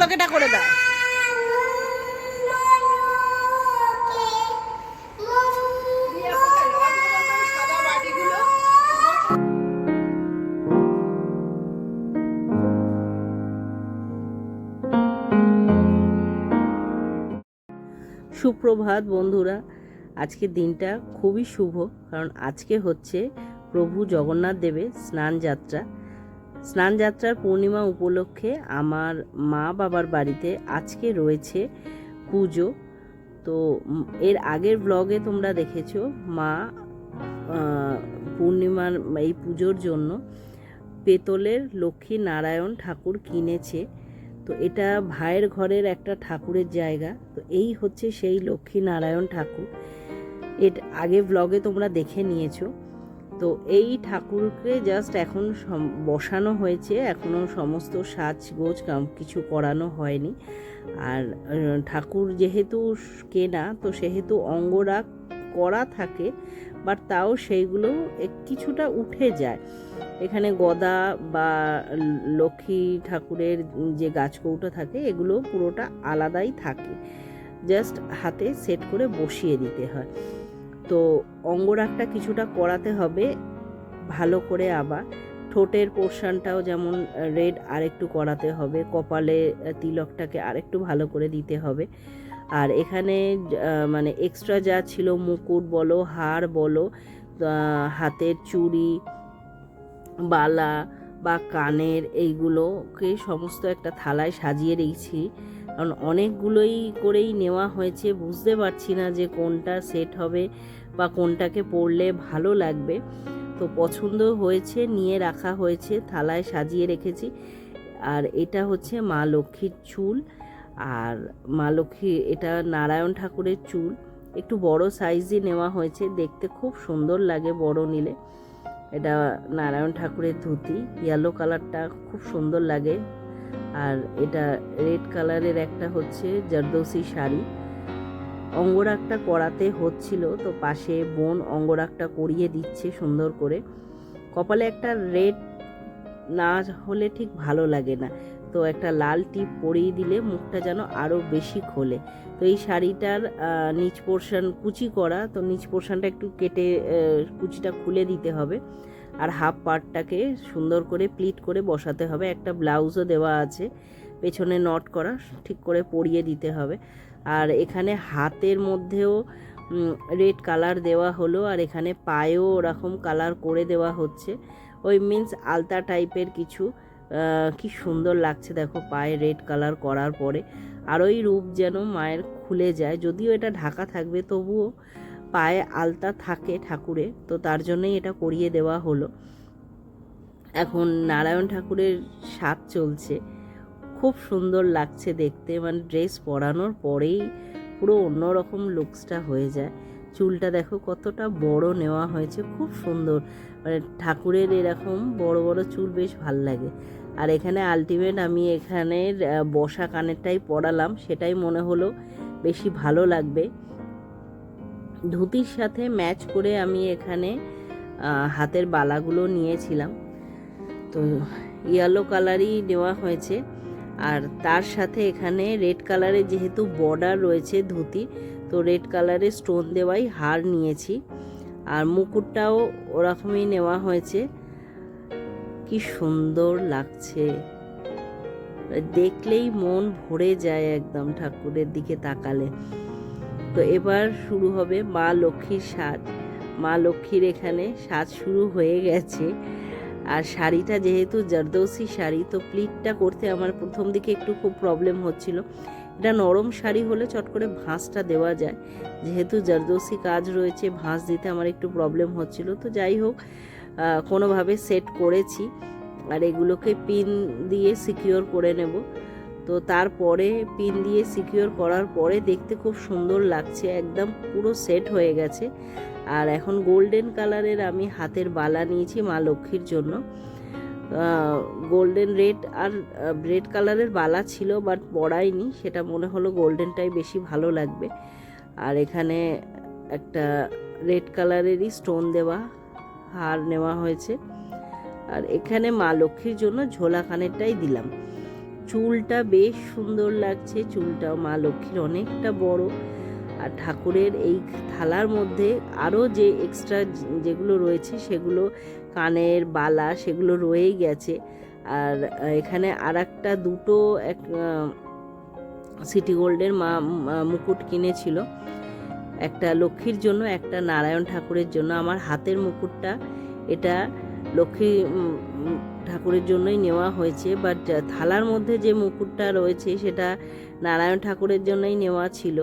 দোলকেটা করে দাও সুপ্রভাত বন্ধুরা, আজকে দিনটা খুবই শুভ, কারণ আজকে হচ্ছে প্রভু জগন্নাথ দেবের স্নান যাত্রা স্নান যাত্রার পূর্ণিমা উপলক্ষে আমার মা বাবার বাড়িতে আজকে রয়েছে পুজো। তো এর আগের ব্লগে তোমরা দেখেছ মা পূর্ণিমার এই পুজোর জন্য পেতলের লক্ষ্মী নারায়ণ ঠাকুর কিনেছে। তো এটা ভাইয়ের ঘরের একটা ঠাকুরের জায়গা। তো এই হচ্ছে সেই লক্ষ্মী নারায়ণ ঠাকুর। এর আগে ব্লগে তোমরা দেখে নিয়েছো। তো এই ঠাকুরকে জাস্ট এখন বসানো হয়েছে। এখনও সমস্ত সাজগোজ কিছু করানো হয়নি। আর ঠাকুর যেহেতু কেনা, তো সেহেতু অঙ্গরাগ করা থাকে বাট তাও সেইগুলো কিছুটা উঠে যায়। এখানে গদা বা লক্ষ্মী ঠাকুরের যে গাছকৌটো থাকে, এগুলো পুরোটা আলাদাই থাকে। জাস্ট হাতে সেট করে বসিয়ে দিতে হয়। তো অঙ্গরাগটা কিছুটা করাতে হবে, ভালো করে আবার। ঠোঁটের পোর্শনটাও যেমন রেড আরেকটু করাতে হবে, কপালে তিলকটাকে আরেকটু ভালো করে দিতে হবে। আর এখানে মানে এক্সট্রা যা ছিল মুকুট বলো, হার বলো হাতের চুড়ি, বালা বা কানের এইগুলোকে সমস্ত একটা থালায় সাজিয়ে রেখেছি। কারণ অনেকগুলোই করেই নেওয়া হয়েছে, বুঝতে পারছি না যে কোনটা সেট হবে। বা কোনটাকে পরলে ভালো লাগবে। তো পছন্দ হয়েছে, নিয়ে রাখা হয়েছে, থালায় সাজিয়ে রেখেছি। আর এটা হচ্ছে মা লক্ষ্মীর চুল। আর মা লক্ষ্মী, এটা নারায়ণ ঠাকুরের চুল। একটু বড় সাইজই নেওয়া হয়েছে, দেখতে খুব সুন্দর লাগে বড় নিলে। এটা নারায়ণ ঠাকুরের ধুতি ইয়েলো কালারটা খুব সুন্দর লাগে। আর এটা রেড কালারের একটা হচ্ছে জারদৌসি শাড়ি। অঙ্গরাগটা করাতে হচ্ছিল, তো পাশে বোন অঙ্গরাগটা করিয়ে দিচ্ছে সুন্দর করে। কপালে একটা রেড না হলে ঠিক ভালো লাগে না। তো একটা লাল টিপ পরিয়ে দিলে মুখটা যেন আরও বেশি খোলে। তো এই শাড়িটার নিচ পোর্শন কুচি করা, তো নিচ পোর্শনটা একটু কেটে কুচিটা খুলে দিতে হবে। আর হাফ পার্টটাকে সুন্দর করে প্লিট করে বসাতে হবে। একটা ব্লাউজও দেওয়া আছে, পেছনে নট করা, ঠিক করে পরিয়ে দিতে হবে। আর এখানে হাতের মধ্যেও রেড কালার দেওয়া হলো আর এখানে পায়েও ওরকম কালার করে দেওয়া হচ্ছে। ওই মিন্স আলতা টাইপের কিছু কি সুন্দর লাগছে দেখো পায়ে রেড কালার করার পরে। আর ওই রূপ যেন মায়ের খুলে যায়, যদিও এটা ঢাকা থাকবে, তবুও পায়ে আলতা থাকে ঠাকুরে, তো তার জন্যই এটা করিয়ে দেওয়া হলো। এখন নারায়ণ ঠাকুরের সাজ চলছে। খুব সুন্দর লাগছে দেখতে। মানে ড্রেস পরানোর পরেই পুরো অন্যরকম লুকসটা হয়ে যায়। চুলটা দেখো কতটা বড় নেওয়া হয়েছে, খুব সুন্দর। মানে ঠাকুরের এরকম বড় বড় চুল বেশ ভালো লাগে। আর এখানে আলটিমেট আমি এখানে বসা কানেরটাই পরালাম, সেটাই মনে হলো বেশি ভালো লাগবে। ধুতির সাথে ম্যাচ করে আমি এখানে হাতের বালাগুলো নিয়েছিলাম। তো ইয়েলো কালারই নেওয়া হয়েছে। আর তার সাথে এখানে রেড কালারের যেহেতু বর্ডার রয়েছে ধুতি, তো রেড কালারের স্টোন দেওয়াই হার নিয়েছি। আর মুকুটটাও ওরকমই নেওয়া হয়েছে। কি সুন্দর লাগছে। দেখলেই মন ভরে যায় একদম ঠাকুরের দিকে তাকালে। তো এবার শুরু হবে মা লক্ষ্মীর সাজ। মা লক্ষ্মীর এখানে সাজ শুরু হয়ে গেছে। আর শাড়িটা যেহেতু জারদৌসি শাড়ি, তো প্লিটটা করতে আমার প্রথম দিকে একটু খুব প্রবলেম হচ্ছিল। এটা নরম শাড়ি হলে চট করে ভাঁজটা দেওয়া যায়। যেহেতু জারদৌসি কাজ রয়েছে, ভাঁজ দিতে আমার একটু প্রবলেম হচ্ছিল। তো যাই হোক কোনোভাবে সেট করেছি। আর এগুলোকে পিন দিয়ে সিকিওর করে নেব। তো তারপরে পিন দিয়ে সিকিওর করার পরে দেখতে খুব সুন্দর লাগছে, একদম পুরো সেট হয়ে গেছে। আর এখন গোল্ডেন কালারের আমি হাতের বালা নিয়েছি মা লক্ষ্মীর জন্য। গোল্ডেন রেড আর রেড কালারের বালা ছিল বাট পড়াইনি সেটা মনে হলো গোল্ডেনটাই বেশি ভালো লাগবে। আর এখানে একটা রেড কালারেরই স্টোন দেওয়া, হার নেওয়া হয়েছে। আর এখানে মা লক্ষ্মীর জন্য ঝোলা কানেরটাই দিলাম। চুলটা বেশ সুন্দর লাগছে, চুলটাও মা লক্ষ্মীর অনেকটা বড়। আর ঠাকুরের এই থালার মধ্যে আরও যে এক্সট্রা যেগুলো রয়েছে সেগুলো কানের বালা সেগুলো রয়েই গেছে। আর এখানে আর একটা দুটো এক সিটি গোল্ডের মা মুকুট কিনেছিল। একটা লক্ষ্মীর জন্য, একটা নারায়ণ ঠাকুরের জন্য। আমার হাতের মুকুটটা এটা লক্ষ্মী ঠাকুরের জন্যই নেওয়া হয়েছে বাট থালার মধ্যে যে মুকুটটা রয়েছে সেটা নারায়ণ ঠাকুরের জন্যই নেওয়া ছিল।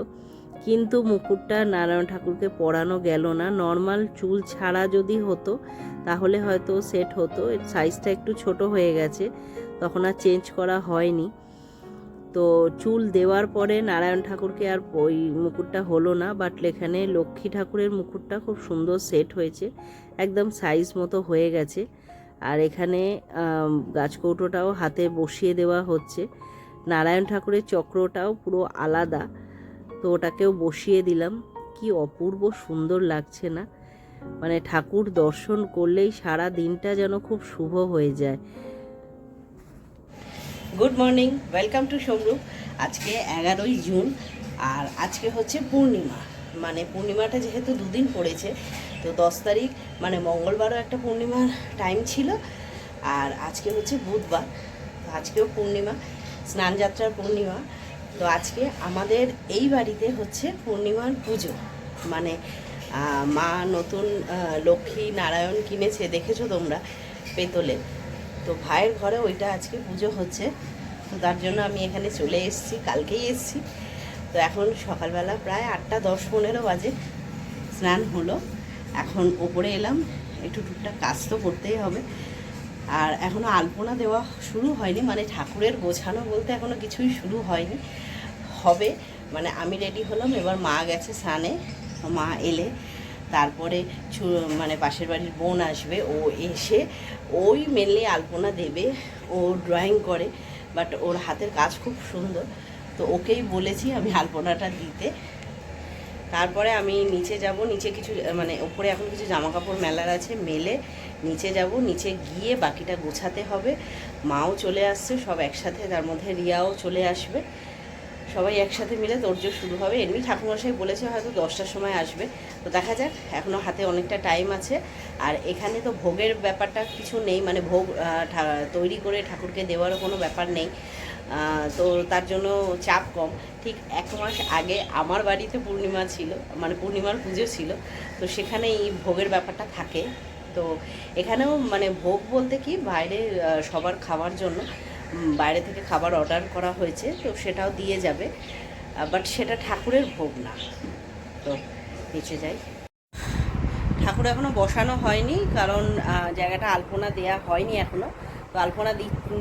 কিন্তু মুকুটটা নারায়ণ ঠাকুরকে পরানো গেল না। নর্মাল চুল ছাড়া যদি হতো, তাহলে হয়তো সেট হতো। সাইজটা একটু ছোট হয়ে গেছে, তখন আর চেঞ্জ করা হয়নি। তো চুল দেওয়ার পরে নারায়ণ ঠাকুরকে আর ওই মুকুটটা হলো না বাট এখানে লক্ষ্মী ঠাকুরের মুকুটটা খুব সুন্দর সেট হয়েছে, একদম সাইজ মতো হয়ে গেছে। আর এখানে গাছকৌটোটাও হাতে বসিয়ে দেওয়া হচ্ছে। নারায়ণ ঠাকুরের চক্রটাও পুরো আলাদা। তো ওটাকেও বসিয়ে দিলাম। কি অপূর্ব সুন্দর লাগছে না? মানে ঠাকুর দর্শন করলেই সারা দিনটা যেন খুব শুভ হয়ে যায়। Good morning welcome to Samarup আজকে এগারোই জুন, আর আজকে হচ্ছে পূর্ণিমা। মানে পূর্ণিমাটা যেহেতু দুদিন পড়েছে তো দশ তারিখ মানে মঙ্গলবারও একটা পূর্ণিমার টাইম ছিল, আর আজকে হচ্ছে বুধবার, তো আজকেও পূর্ণিমা স্নান যাত্রার পূর্ণিমা। তো আজকে আমাদের এই বাড়িতে হচ্ছে পূর্ণিমার পুজো মানে মা নতুন লক্ষ্মী নারায়ণ কিনেছে, দেখেছ তোমরা, পেতলে। তো ভাইয়ের ঘরে ওইটা আজকে পুজো হচ্ছে, তো তার জন্য আমি এখানে চলে এসেছি, কালকেই এসেছি। তো এখন সকালবেলা প্রায় আটটা দশ পনেরো বাজে, স্নান হলো। এখন ওপরে এলাম, একটু টুকটাক কাজ তো করতেই হবে। আর এখনও আলপনা দেওয়া শুরু হয়নি মানে ঠাকুরের গোছানো বলতে এখনও কিছুই শুরু হয়নি। হবে মানে আমি রেডি হলাম, এবার মা গেছে স্নানে, মা এলে, তারপরে মানে পাশের বাড়ির বোন আসবে, ও এসে, ওই মেনলি আলপনা দেবে, ও ড্রয়িং করে বাট ওর হাতের কাজ খুব সুন্দর। তো ওকেই বলেছি আমি আলপনাটা দিতে। তারপরে আমি নিচে যাব, নিচে কিছু মানে ওপরে এখন কিছু জামা কাপড় মেলার আছে, মেলে নিচে যাব, নিচে গিয়ে বাকিটা গোছাতে হবে। মাও চলে আসছে, সব একসাথে, তার মধ্যে রিয়াও চলে আসবে। সবাই একসাথে মিলে তোরজোর শুরু হবে। এমনি ঠাকুরমশাই বলেছে হয়তো দশটার সময় আসবে। তো দেখা যাক এখনও হাতে অনেকটা টাইম আছে। আর এখানে তো ভোগের ব্যাপারটা কিছু নেই মানে ভোগ তৈরি করে ঠাকুরকে দেওয়ারও কোনো ব্যাপার নেই। তো তার জন্য চাপ কম। ঠিক এক মাস আগে আমার বাড়িতে পূর্ণিমা ছিল মানে পূর্ণিমার পুজো ছিল, তো সেখানে এই ভোগের ব্যাপারটা থাকে। তো এখানেও মানে ভোগ বলতে কি, বাইরে সবার খাওয়ার জন্য বাইরে থেকে খাবার অর্ডার করা হয়েছে, তো সেটাও দিয়ে যাবে। বাট সেটা ঠাকুরের ভোগ না। তো নিচে যাই। ঠাকুর এখনও বসানো হয়নি, কারণ জায়গাটা আলপনা দেয়া হয়নি এখনও তো আলপনা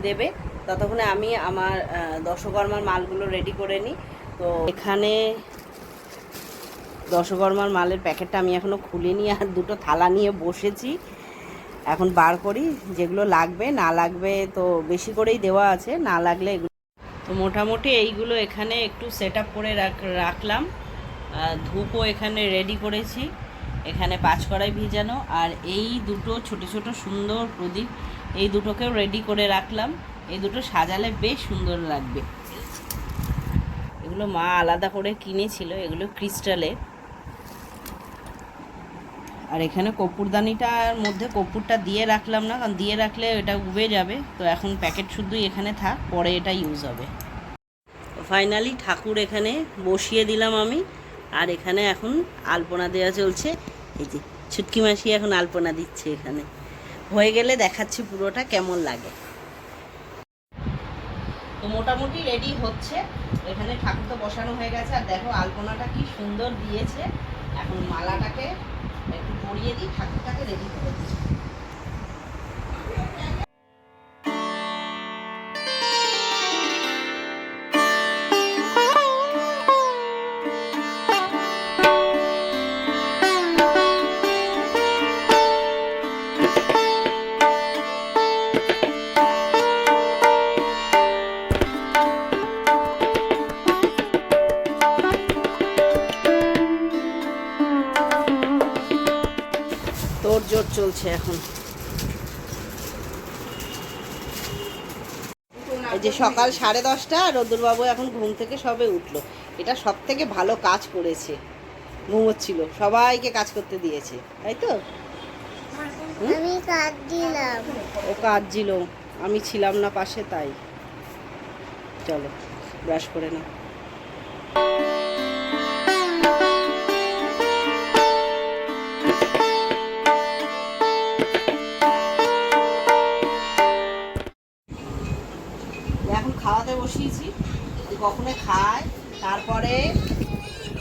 দেবে। ততক্ষণে আমি আমার দশকর্মার মালগুলো রেডি করে নিই। তো এখানে দশকর্মার মালের প্যাকেটটা আমি এখনও খুলিনি, আর দুটো থালা নিয়ে বসেছি। এখন বার করি, যেগুলো লাগবে, না লাগবে তো বেশি করেই দেওয়া আছে, না লাগলে এগুলো তো মোটামুটি এইগুলো এখানে একটু সেট করে রাখ- রাখলাম। ধূপও এখানে রেডি করেছি, এখানে পাঁচ কড়াই ভিজানো, আর এই দুটো ছোট ছোট সুন্দর প্রদীপ, এই দুটোকেও রেডি করে রাখলাম। এই দুটো সাজালে বেশ সুন্দর লাগবে। এগুলো মা আলাদা করে কিনেছিল, এগুলো ক্রিস্টালের। আর এখানে কপুরদানিটার মধ্যে কপুরটা দিয়ে রাখলাম না, কারণ দিয়ে রাখলে এটা উবে যাবে। তো এখন প্যাকেট শুধুই এখানে থাক, পরে এটা ইউজ হবে। ফাইনালি ঠাকুর এখানে বসিয়ে দিলাম আমি। আর এখানে এখন আলপনা দেওয়া চলছে। এই যে, ছুটকি মাসি এখন আলপনা দিচ্ছে এখানে। হয়ে গেলে দেখাচ্ছি পুরোটা কেমন লাগে। তো মোটামুটি রেডি হচ্ছে। এখানে ঠাকুর তো বসানো হয়ে গেছে। আর দেখো, আলপনাটা কি সুন্দর দিয়েছে। এখন মালাটাকে একটু পরিয়ে দিই, ঠাকুরটাকে রেডি করে দিই সকাল সাড়ে দশটা আর রোদুরবাবু এখন ঘুম থেকে সবে উঠল। এটা সব থেকে ভালো কাজ করেছে ঘুমোচ্ছিল। সবাইকে কাজ করতে দিয়েছে তাই তো? আমি ও কাঁদছিল আমি ছিলাম না পাশে তাই। চলো ব্রাশ করে না কখনো খায় তারপরে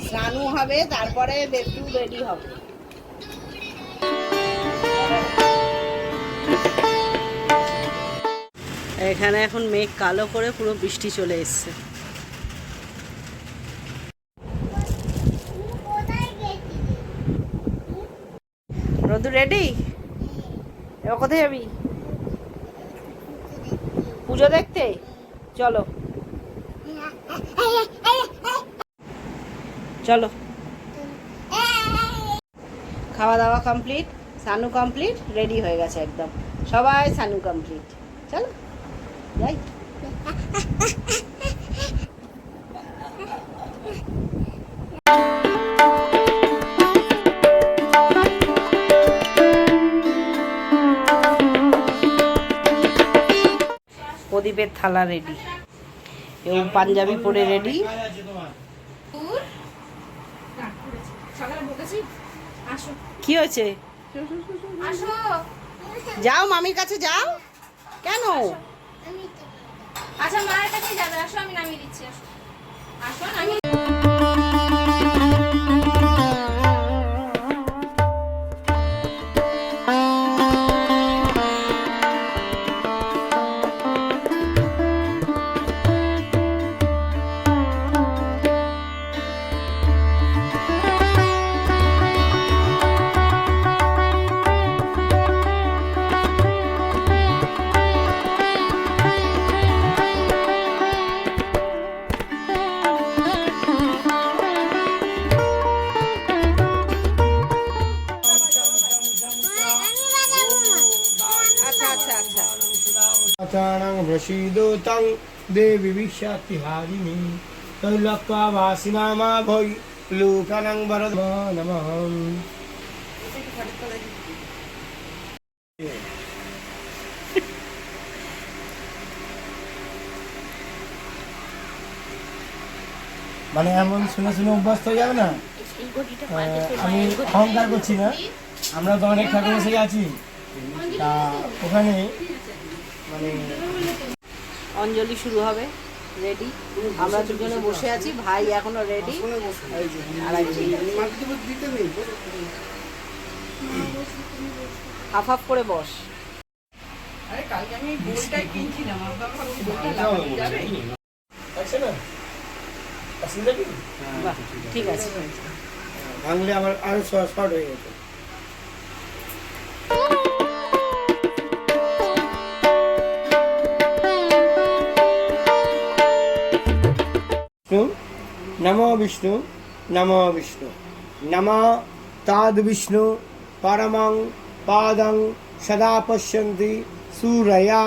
স্নানও হবে, তারপরে বেটু রেডি হবে। এখানে এখন মেঘ কালো করে পুরো বৃষ্টি চলে এসছে। রোদু রেডি? এবার কোথায় যাবি? পুজো দেখতে? চলো। চলো। খাওয়া দাওয়া কমপ্লিট সানু কমপ্লিট রেডি হয়ে গেছে একদম। সবাই সানু কমপ্লিট চলো। যাই। প্রদীপের থালা রেডি এবং পাঞ্জাবি পরে রেডি কি হয়েছে? যাও, মামির কাছে যাও। কেন? আচ্ছা মায়ের কাছে যাবে। আসো, আমি নামিয়ে দিচ্ছি। আসো। আসো, নামিয়ে देवि विश्यातिहारिणि तैलक्वा वासिनामा भै लोकानं वरद नमः মানে এমন শুনে শুনে অভ্যস্ত হয়ে যাবে না আহ, আমি অহংকার করছি না আমরা তো অনেক ঠাকুর এসে আছি তা ওখানে মানে অঞ্জলি শুরু হবে রেডি আমরা দুজনে বসে আছি ভাই এখনও রেডি আর হাফ হাফ করে বস। ঠিক আছে। ভাঙলে আমার আরও শর্ট হয়ে গেছে। নমো বিষ্ণু নমো বিষ্ণু নম তাদ বিষ্ণু পরমং পাদং সদা পশ্যন্তি সূরয়া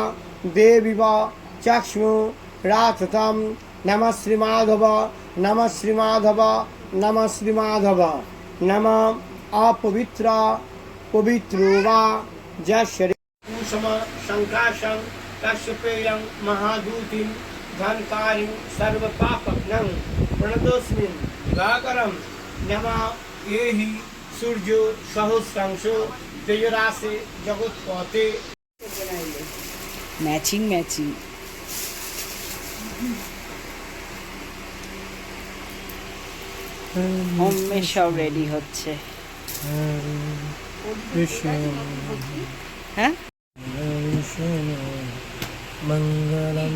দেবিবা চক্ষ্মু রাততাম নম শ্রীমাধব নম শ্রীমাধব নম শ্রীমাধব নম অপবিত্র পবিত্র বা যশ্বরে কুসুম শঙ্কাশং কশ্যপেয়ং মহাদূতিম ध्यानकारी सर्वपापघ्नं प्रणतोऽस्मिन् दिवाकरं नमा। ये এহি সূর্য সহস্রাংশো তেজরাশে জগৎপথে ম্যাচিং ম্যাচিং মম্মি সব রেডি হচ্ছে। হ্যাঁ? মঙ্গলম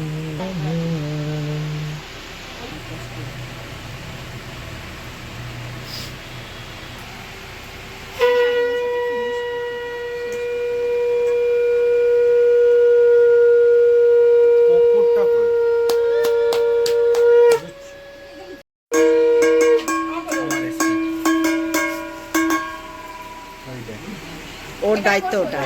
দায়িত্ব ওটা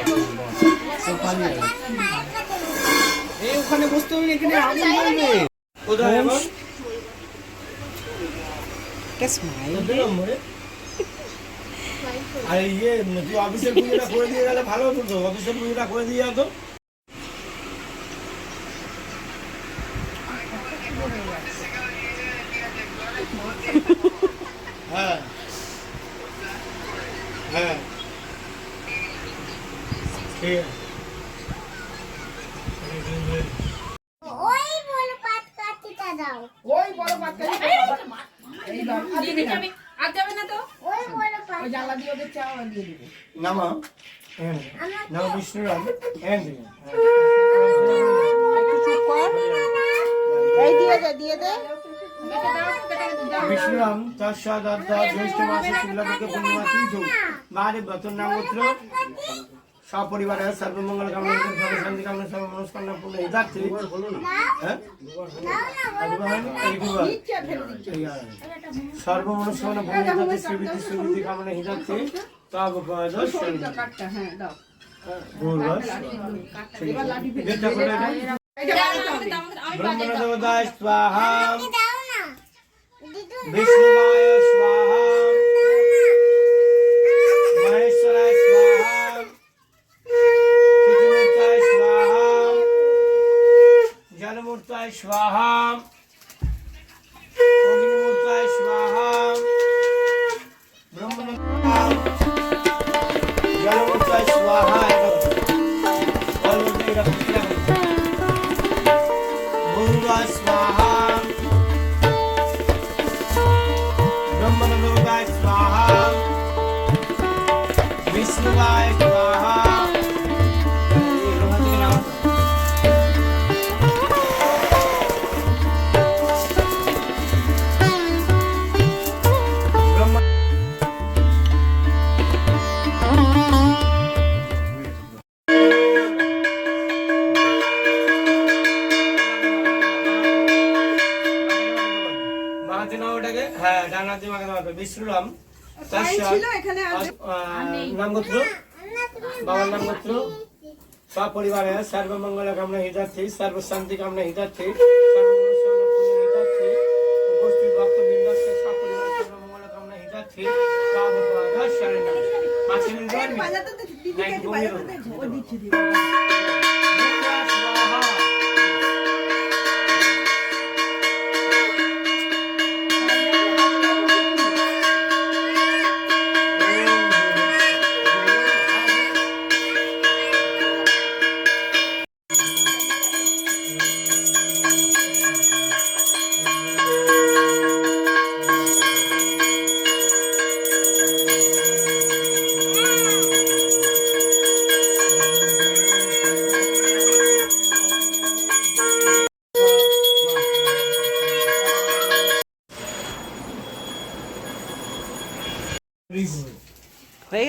ওখানে বসতে হবে এখানে আগুন জ্বলবে কোথায় একটা স্মাইল আর ইয়ে তুই অফিসের পুজোটা করে দিয়ে গেলে ভালো হতো তো অফিসের পুজোটা করে দিয়ে যেত হ্যাঁ হ্যাঁ ঠিক আছে ওই বড় পাত কাটিটা দাও ওই বড় পাতটা দিয়ে দিচ্ছি আমি আর যাবে না তো ওই বড় পাত ওই জানলা দিয়ে ওদের চা দিয়ে দেবে নামা এখানে নাম বিষ্ণুরাম এখান থেকে এই দিয়ে দে জ্যৈষ্ঠ মাসে শুক্লপক্ষে পূর্ণিমা তিথু বারে ব্রত নামগোত্র সপরিবারে সর্বমঙ্গল কামনা সর্ব শান্তি কামনা সর্ব মনস্কামনা পূর্ণ এই সর্ব মনস্কামনা পূর্ণ শ্রীবৃদ্ধি শ্রীবৃদ্ধি কামনা তব কাঠটা হ্যাঁ দাও ভূর্ভুবঃ যেটা করে আমি বাজাই দাও ব্রহ্মণদেবতায় স্বাহা দাও না দিদু বিষ্ণুবায় স্বাহা মহেশ্বরায় স্বাহা পৃথিবীমূর্তায় স্বাহা জলমূর্তায় স্বাহা ছিল এখানে আর নামগোত্র বাবার নামগোত্র সপরিবারে সর্বমঙ্গল কামনা হিতার্থে সর্বশান্তি কামনা হিতার্থে উপস্থিত ভক্তবৃন্দস্য সপরিবারে সর্বমঙ্গল কামনা হিতার্থে সর্বপদ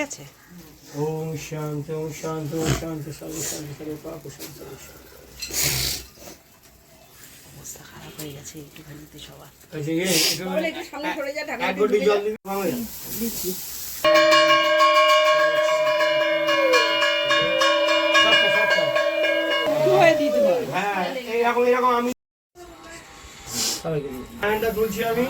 হয়ে গেছে ওম শান্তি ওম শান্তি ওম শান্তি সর্ব শান্তি সর্ব পাপ শান্তি অবস্থা খারাপ হয়ে গেছে একটুখানিতে সবার। এক গটি জল দিচ্ছি। হয়ে হ্যাঁ এরকম আমি তুলছি আমি।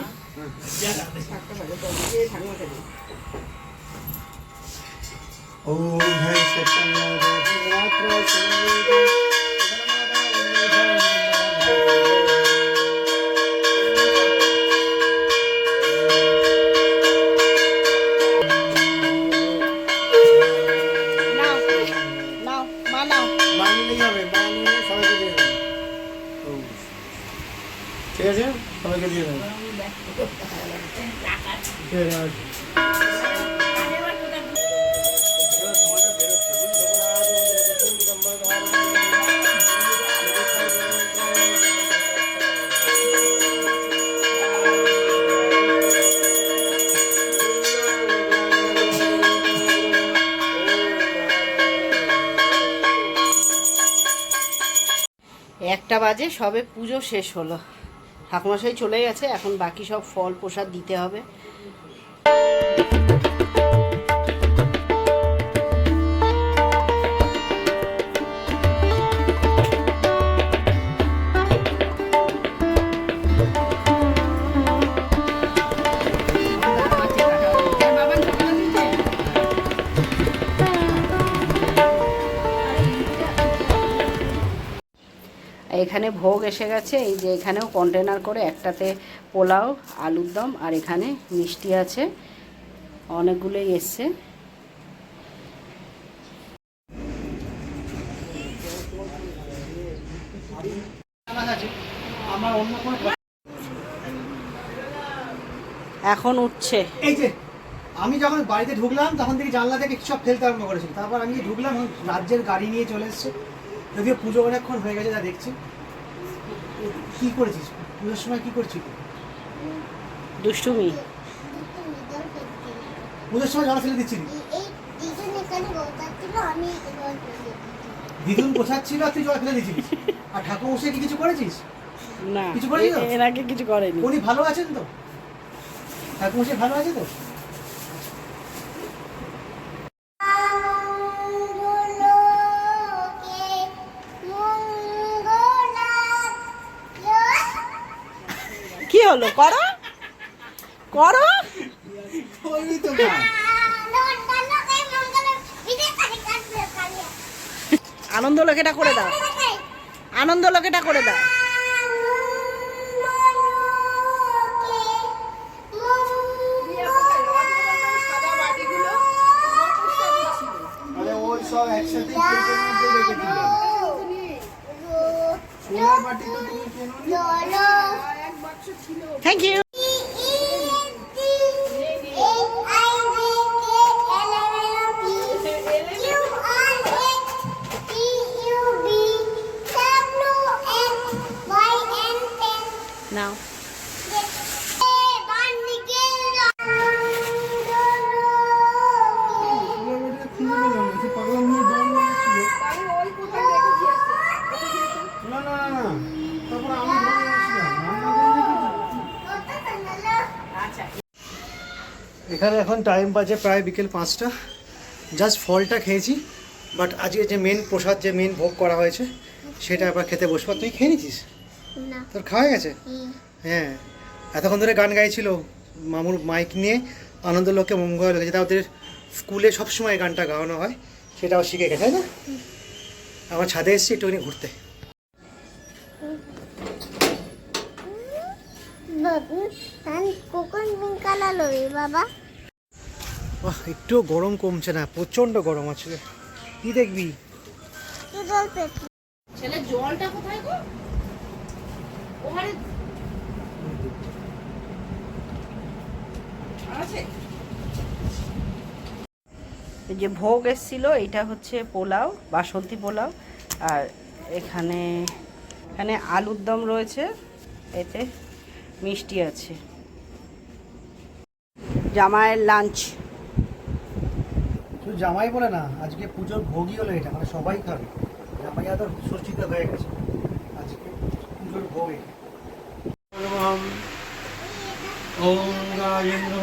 ॐ हर्षचन्द्र বাজে, সবে পুজো শেষ হলো। ঠাকুমাশাই চলে গেছে, এখন বাকি সব ফল প্রসাদ দিতে হবে। এখানে ভোগ এসে গেছে, এই যে এখানেও কন্টেনার করে একটাতে পোলাও, আলুর দম আর এখানে মিষ্টি আছে, অনেকগুলোই এসছে। এখন উঠছে। এই যে, আমি যখন বাড়িতে ঢুকলাম, তখন থেকে জানলা থেকে সব ফেলতে আরম্ভ করেছিল। তারপর আমি ঢুকলাম রাজ্যের গাড়ি নিয়ে চলে এসছে। যদিও পুজো অনেকক্ষণ হয়ে গেছে যা দেখছি। কি করেছিস? পুজোর সময় কি করছিস দুষ্টুমি। পুজোর সময় জল ফেলে দিচ্ছিলি? দিদুন আর তুই জল ফেলে দিচ্ছিলিস আর ঠাকুর মশাই কি কিছু করেছিস? না কিছু করেনি এর আগে কিছু করেনি। উনি ভালো আছেন তো? ঠাকুর মশাই ভালো আছে তো? হলো করো। করো। আনন্দ লোকেটা করে দাও। আনন্দ লোকেটা করে দাও। সোনার বাটি তো তুমি থ্যাংক ইউ নাও সোনার বাটিটা খুলে নিলাম সে পাগলা নিয়ে দৌড় মারছিল আমি ওই কোথায় রেখে দিয়েছে না না না না তারপর আমি ধরে নিয়েছিলাম রান্না করে রেখেছি। এখানে এখন টাইম বাজে প্রায় বিকেল পাঁচটা। জাস্ট ফলটা খেয়েছি বাট আজকে যে মেন প্রসাদ যে মেন ভোগ করা হয়েছে সেটা আবার খেতে বসবো। তুই খেয়ে নিছিস? তোর খাওয়া গেছে হ্যাঁ। এতক্ষণ ধরে গান গাইছিল মামুর মাইক নিয়ে আনন্দ লোককে মঙ্গল লোকে যেটা ওদের স্কুলে সবসময় গানটা গাওয়ানো হয় সেটাও শিখে গেছে তাই না? আমার ছাদে এসেছি একটুখানি ঘুরতে। কোকন বিঙ্কালা লবি বাবা। একটু গরম কমছে না প্রচণ্ড গরম আছে। কি দেখবি? জল পেট ছেলে জলটা কোথায় গো? ওখানে আছে? এই যে ভোগ এসছিল এইটা হচ্ছে পোলাও বাসন্তী পোলাও। আর এখানে এখানে আলুর দম রয়েছে এতে মিষ্টি আছে। জামাইয়ের লাঞ্চ শুধু জামাই বলে না আজকে পুজোর ভোগই হলো এটা মানে সবাই খাবে। জামাই আদর ষষ্ঠীতে হয়ে গেছে। আজকে পুজোর ভোগ ওম গায়েন্দ্র